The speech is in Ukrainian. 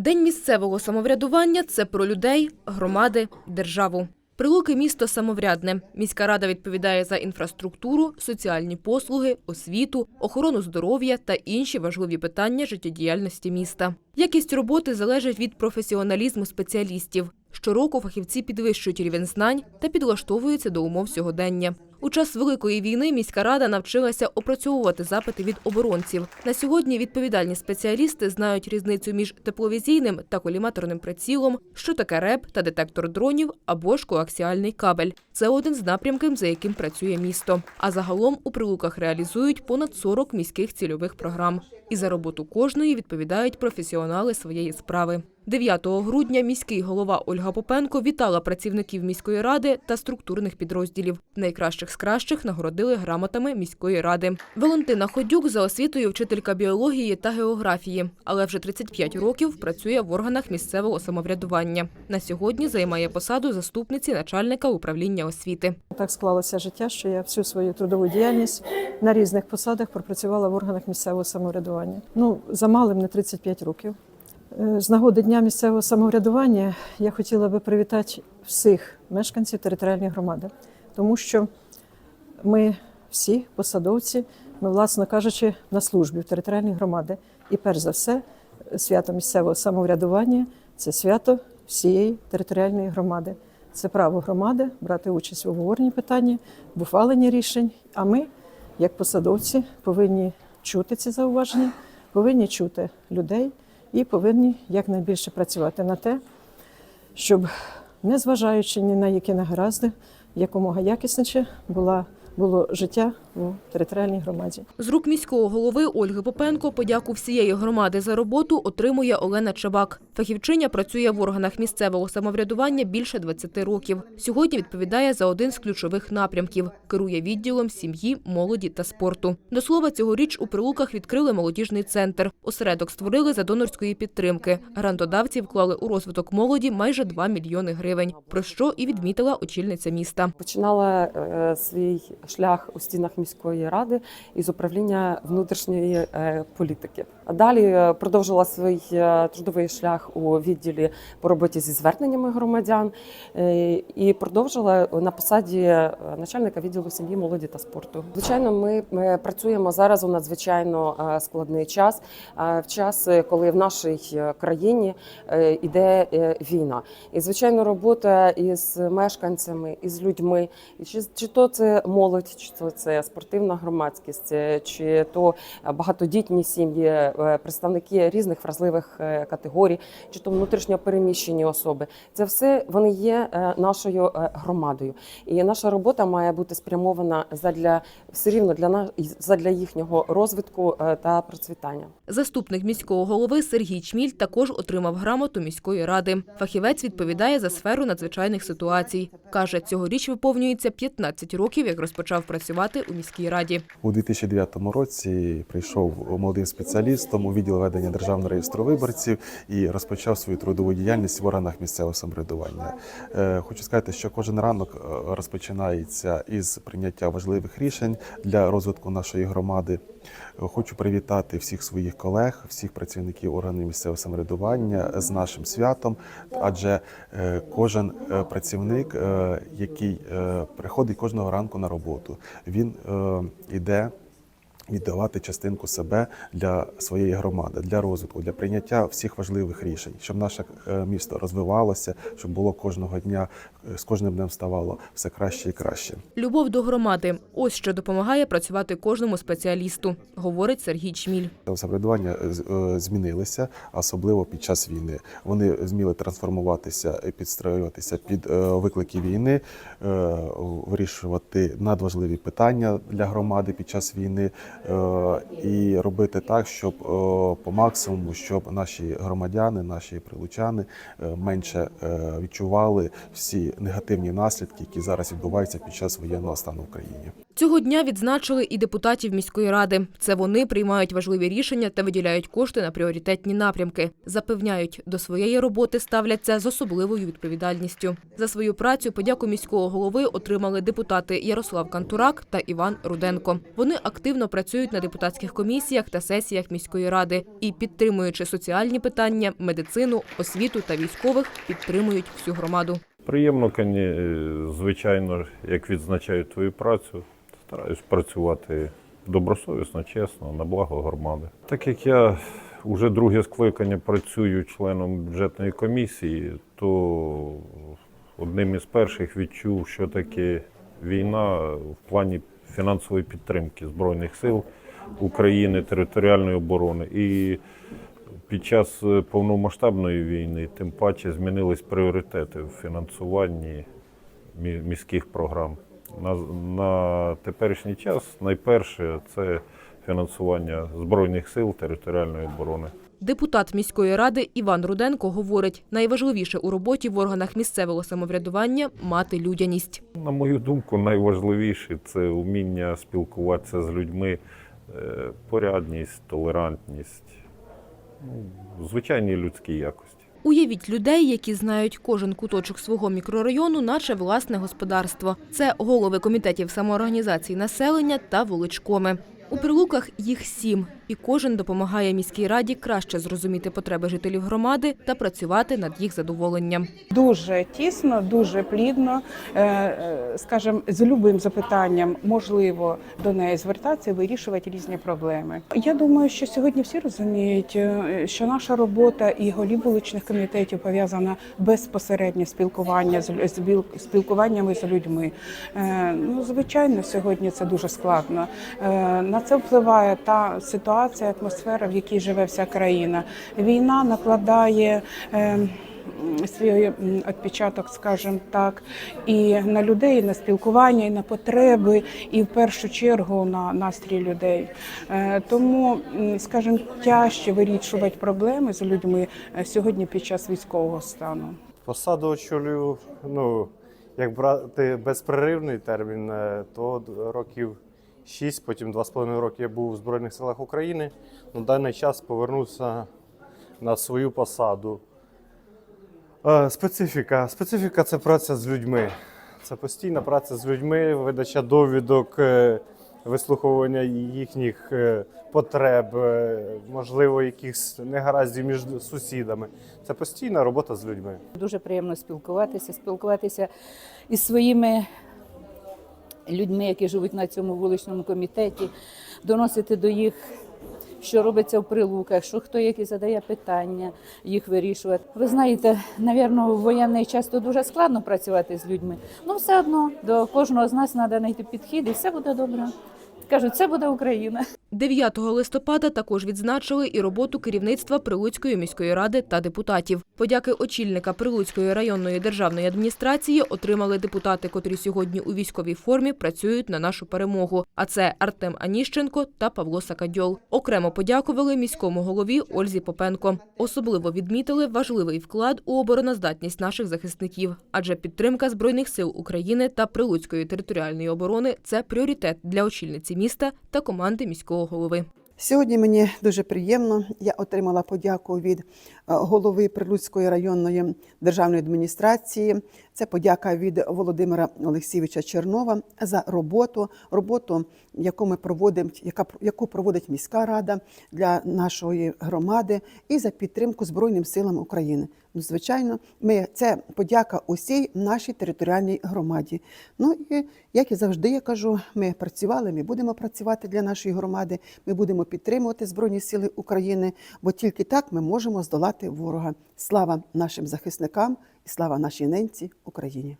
День місцевого самоврядування це про людей, громади, державу. Прилуки місто самоврядне. Міська рада відповідає за інфраструктуру, соціальні послуги, освіту, охорону здоров'я та інші важливі питання життєдіяльності міста. Якість роботи залежить від професіоналізму спеціалістів. Щороку фахівці підвищують рівень знань та підлаштовуються до умов сьогодення. У час великої війни міська рада навчилася опрацьовувати запити від оборонців. На сьогодні відповідальні спеціалісти знають різницю між тепловізійним та коліматорним прицілом, що таке РЕП та детектор дронів або ж коаксіальний кабель. Це один з напрямків, за яким працює місто. А загалом у прилуках реалізують понад 40 міських цільових програм. І за роботу кожної відповідають професіонали своєї справи. 9 грудня міський голова Ольга Попенко вітала працівників міської ради та структурних підрозділів. Найкращих з кращих нагородили грамотами міської ради. Валентина Ходюк за освітою вчителька біології та географії, але вже 35 років працює в органах місцевого самоврядування. На сьогодні займає посаду заступниці начальника управління освіти. Так склалося життя, що я всю свою трудову діяльність на різних посадах пропрацювала в органах місцевого самоврядування. Ну, за малим не 35 років. Е, З нагоди Дня місцевого самоврядування я хотіла би привітати всіх мешканців територіальної громади, тому що ми всі посадовці, ми, власно кажучи, на службі в територіальній громади. І перш за все, свято місцевого самоврядування це свято всієї територіальної громади. Це право громади брати участь у обговоренні питання, в ухваленні рішень. А ми, як посадовці, повинні чути ці зауваження, повинні чути людей і повинні якнайбільше працювати на те, щоб, незважаючи ні на які негаразди, якомога якісніше була, було життя у територіальній громаді. З рук міського голови Ольги Попенко подяку всієї громади за роботу отримує Олена Чабак. Фахівчиня працює в органах місцевого самоврядування більше 20 років. Сьогодні відповідає за один з ключових напрямків – керує відділом сім'ї, молоді та спорту. До слова, цьогоріч у Прилуках відкрили молодіжний центр. Осередок створили за донорської підтримки. Грантодавці вклали у розвиток молоді майже 2 мільйони гривень, про що і відмітила очільниця міста. Починала е, свій шлях у стінах міської ради із управління внутрішньої е, політики. Далі е, продовжила свій е, трудовий шлях у відділі по роботі зі зверненнями громадян е, і продовжила на посаді начальника відділу сім'ї, молоді та спорту. Звичайно, ми, ми працюємо зараз у надзвичайно складний час, в час, коли в нашій країні е, іде е, війна. І звичайно, робота із мешканцями, із людьми, чи, чи то це молодь, чи то це спортивна громадськість, чи то багатодітні сім'ї, представники різних вразливих е, категорій, чи то внутрішньо переміщені особи. Це все вони є е, нашою е, громадою. І наша робота має бути спрямована задля все рівно для нас задля їхнього розвитку е, та процвітання. Заступник міського голови Сергій Чміль також отримав грамоту міської ради. Фахівець відповідає за сферу надзвичайних ситуацій. Каже, цьогоріч виповнюється 15 років, як розпочав працювати у міській раді. У 2009 році прийшов молодим спеціалістом у відділ ведення державного реєстру виборців і розпочав свою трудову діяльність в органах місцевого самоврядування. Е, Хочу сказати, що кожен ранок е, розпочинається із прийняття важливих рішень для розвитку нашої громади. Хочу привітати всіх своїх колег, всіх працівників органів місцевого самоврядування з нашим святом, адже е, кожен працівник, який приходить кожного ранку на роботу, він йде віддавати частинку себе для своєї громади, для розвитку, для прийняття всіх важливих рішень, щоб наше е, місто розвивалося, щоб було кожного дня е, з кожним днем ставало все краще і краще. Любов до громади – ось що допомагає працювати кожному спеціалісту, говорить Сергій Чміль. Самоврядування е, змінилися, особливо під час війни. Вони зміли трансформуватися і підстроюватися під виклики війни, вирішувати надважливі питання для громади під час війни і робити так, щоб е, по максимуму, щоб наші громадяни, наші прилучани е, менше е, відчували всі негативні наслідки, які зараз відбуваються під час воєнного стану в країні. Цього дня відзначили і депутатів міської ради. Це вони приймають важливі рішення та виділяють кошти на пріоритетні напрямки. Запевняють, до своєї роботи ставляться з особливою відповідальністю. За свою працю подяку міського голови отримали депутати Ярослав Кантурак та Іван Руденко. Вони активно працюють на депутатських комісіях та сесіях міської ради і, підтримуючи соціальні питання, медицину, освіту та військових, підтримують всю громаду. Приємно, е, звичайно, як відзначають твою працю. Стараюсь працювати добросовісно, чесно, на благо громади. Так як я вже друге скликання працюю членом бюджетної комісії, то одним із перших відчув, що таке війна в плані фінансової підтримки Збройних сил України, територіальної оборони. І під час е, повномасштабної війни тим паче змінились пріоритети в фінансуванні міських програм. На, на теперішній час найперше це фінансування Збройних сил територіальної оборони. Депутат міської ради Іван Руденко говорить, найважливіше у роботі в органах місцевого самоврядування – мати людяність. На мою думку, найважливіше це вміння спілкуватися з людьми, е, порядність, толерантність, ну, звичайні людські якості. Уявіть людей, які знають кожен куточок свого мікрорайону, наче власне господарство. Це голови комітетів самоорганізації населення та вуличкоми. У прилуках їх сім, і кожен допомагає міській раді краще зрозуміти потреби жителів громади та працювати над їх задоволенням. Дуже тісно, дуже плідно, е, е, скажімо, з любим запитанням можливо до неї звертатися і вирішувати різні проблеми. Я думаю, що сьогодні всі розуміють, е, що наша робота і голів вуличних комітетів пов'язана безпосередньо спілкування з спілкуваннями з людьми. Ну, звичайно, сьогодні це дуже складно. На це впливає та ситуація, атмосфера, в якій живе вся країна. Війна накладає. е, свій відпечаток, скажімо так, і на людей, і на спілкування, і на потреби, і в першу чергу на настрій людей. Е, Тому, скажімо, тяжче вирішувати проблеми з людьми е, сьогодні під час військового стану. Посаду очолюю, ну, як брати безперервний термін, е, то років 6, потім 2,5 роки я був у Збройних силах України. На даний час повернувся на свою посаду. Е, Специфіка. Специфіка це праця з людьми. Це постійна праця з людьми, видача довідок, е, вислуховування їхніх е, потреб, можливо, якихось негараздів між сусідами. Це постійна робота з людьми. Дуже приємно спілкуватися, спілкуватися із своїми людьми, які живуть на цьому вуличному комітеті, доносити до їх, що робиться в прилуках, що хто які задає питання, їх вирішувати. Ви знаєте, навірно, в воєнний час то дуже складно працювати з людьми. Ну, все одно до кожного з нас треба знайти підхід, і все буде добре. Кажуть, це буде Україна. 9 листопада також відзначили і роботу керівництва Прилуцької міської ради та депутатів. Подяки очільника Прилуцької районної державної адміністрації отримали депутати, котрі сьогодні у військовій формі працюють на нашу перемогу. А це Артем Аніщенко та Павло Сакадьол. Окремо подякували міському голові Ользі Попенко. Особливо відмітили важливий вклад у обороноздатність наших захисників, адже підтримка збройних сил України та Прилуцької територіальної оборони це пріоритет для очільниці міста та команди міського голови. Сьогодні мені дуже приємно. Я отримала подяку від е, голови Прилуцької районної державної адміністрації. Це подяка від Володимира Олексійовича Чернова за роботу, роботу, яку ми проводимо, яка яку проводить міська рада для нашої громади, і за підтримку Збройним силам України. Ну, звичайно, ми це подяка усій нашій територіальній громаді. Ну і як і завжди я кажу, ми працювали, ми будемо працювати для нашої громади. Ми будемо підтримувати Збройні Сили України, бо тільки так ми можемо здолати ворога. Слава нашим захисникам слава нашій ненці Україні.